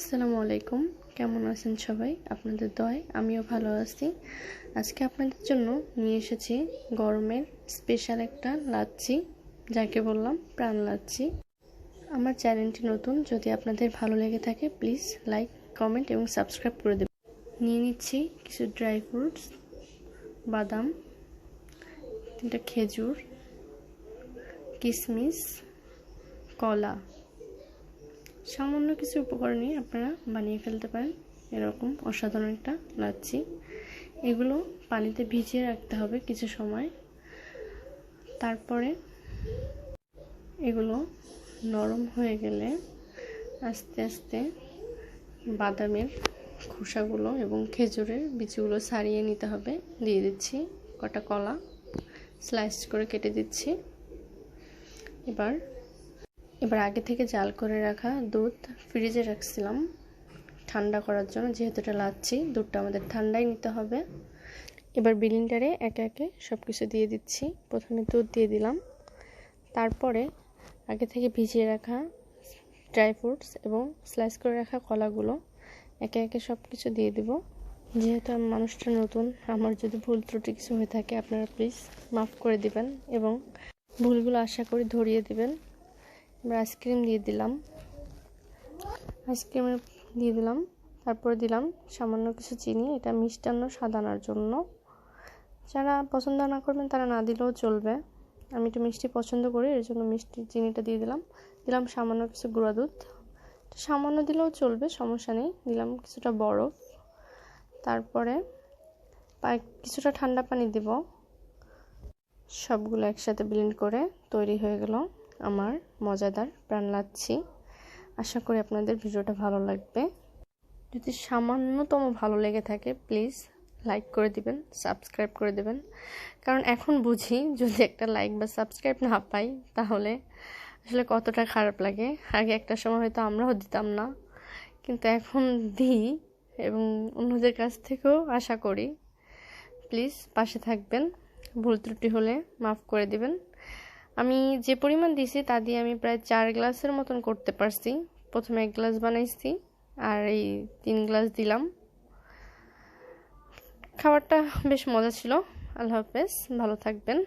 আসসালামু আলাইকুম। কেমন আছেন সবাই? আপনাদের দয় আমিও ভালো আছি। আজকে আপনাদের জন্য নিয়ে এসেছি গরমের স্পেশাল একটা লাচ্ছি, যাকে বললাম প্রাণ লাচ্ছি। আমার চ্যানেলটি নতুন, যদি আপনাদের ভালো লেগে থাকে প্লিজ লাইক কমেন্ট এবং সাবস্ক্রাইব করে দেবেন। নিয়ে নিচ্ছি কিছু ড্রাই ফ্রুটস বাদাম, তিনটা খেজুর কিশমিশ কলা। সামান্য কিছু উপকরণ আপনারা বানিয়ে ফেলতে পারেন। এরকম অসাধারণ একটা লাচ্ছি। এগুলো পানিতে ভিজিয়ে রাখতে হবে কিছু সময়। তারপরে এগুলো নরম হয়ে গেলে আস্তে আস্তে বাদামের খোসাগুলো এবং খেজুরের বিচিগুলো ছাড়িয়ে নিতে হবে। দিয়ে দিচ্ছি কটা কলা। স্লাইস করে কেটে দিচ্ছি। এবার এবার আগে থেকে জাল করে রাখা দুধ ফ্রিজে রাখছিলাম ঠান্ডা করার জন্য, যেহেতু এটা লাচ্ছি, দুধটা আমাদের ঠান্ডাই নিতে হবে। এবার বিলিন্ডারে একে একে সব কিছু দিয়ে দিচ্ছি। প্রথমে দুধ দিয়ে দিলাম। তারপরে আগে থেকে ভিজিয়ে রাখা ড্রাই ফ্রুটস এবং স্লাইস করে রাখা কলাগুলো একে একে সব কিছু দিয়ে দিব। যেহেতু আমি মানুষটা নতুন, আমার যদি ভুল ত্রুটি কিছু হয়ে থাকে, আপনারা প্লিজ মাফ করে দিবেন এবং ভুলগুলো আশা করি ধরিয়ে দিবেন। এবার আইসক্রিম দিয়ে দিলাম। আইসক্রিম দিয়ে দিলাম। তারপরে দিলাম সামান্য কিছু চিনি, এটা মিষ্টান্ন সাদানোর জন্য। যারা পছন্দ না করবেন তারা না দিলেও চলবে। আমি একটু মিষ্টি পছন্দ করি, এর জন্য মিষ্টি চিনিটা দিয়ে দিলাম। দিলাম সামান্য কিছু গুঁড়া দুধ। সামান্য দিলেও চলবে, সমস্যা নেই। দিলাম কিছুটা বরফ। তারপরে কিছুটা ঠান্ডা পানি দিব। সবগুলো একসাথে ব্লেন্ড করে তৈরি হয়ে গেল। আমার মজাদার প্রাণ লাচ্ছি। আশা করি আপনাদের ভিডিওটা ভালো লাগবে। যদি সামান্যতম ভালো লেগে থাকে, প্লিজ লাইক করে দিবেন, সাবস্ক্রাইব করে দেবেন। কারণ এখন বুঝি যদি একটা লাইক বা সাবস্ক্রাইব না পাই, তাহলে আসলে কতটা খারাপ লাগে। আগে একটা সময় হয়তো আমরাও দিতাম না। কিন্তু এখন দিই এবং অন্যদের কাছ থেকেও আশা করি। প্লিজ পাশে থাকবেন। ভুল ত্রুটি হলে মাফ করে দিবেন। আমি যে পরিমাণ দিছি তা দিয়ে আমি প্রায় চার গ্লাসের মতন করতে পারছি। প্রথমে এক গ্লাস বানাইছি আর এই তিন গ্লাস দিলাম। খাবারটা বেশ মজা ছিল। আল্লাহ হাফেজ, ভালো থাকবেন।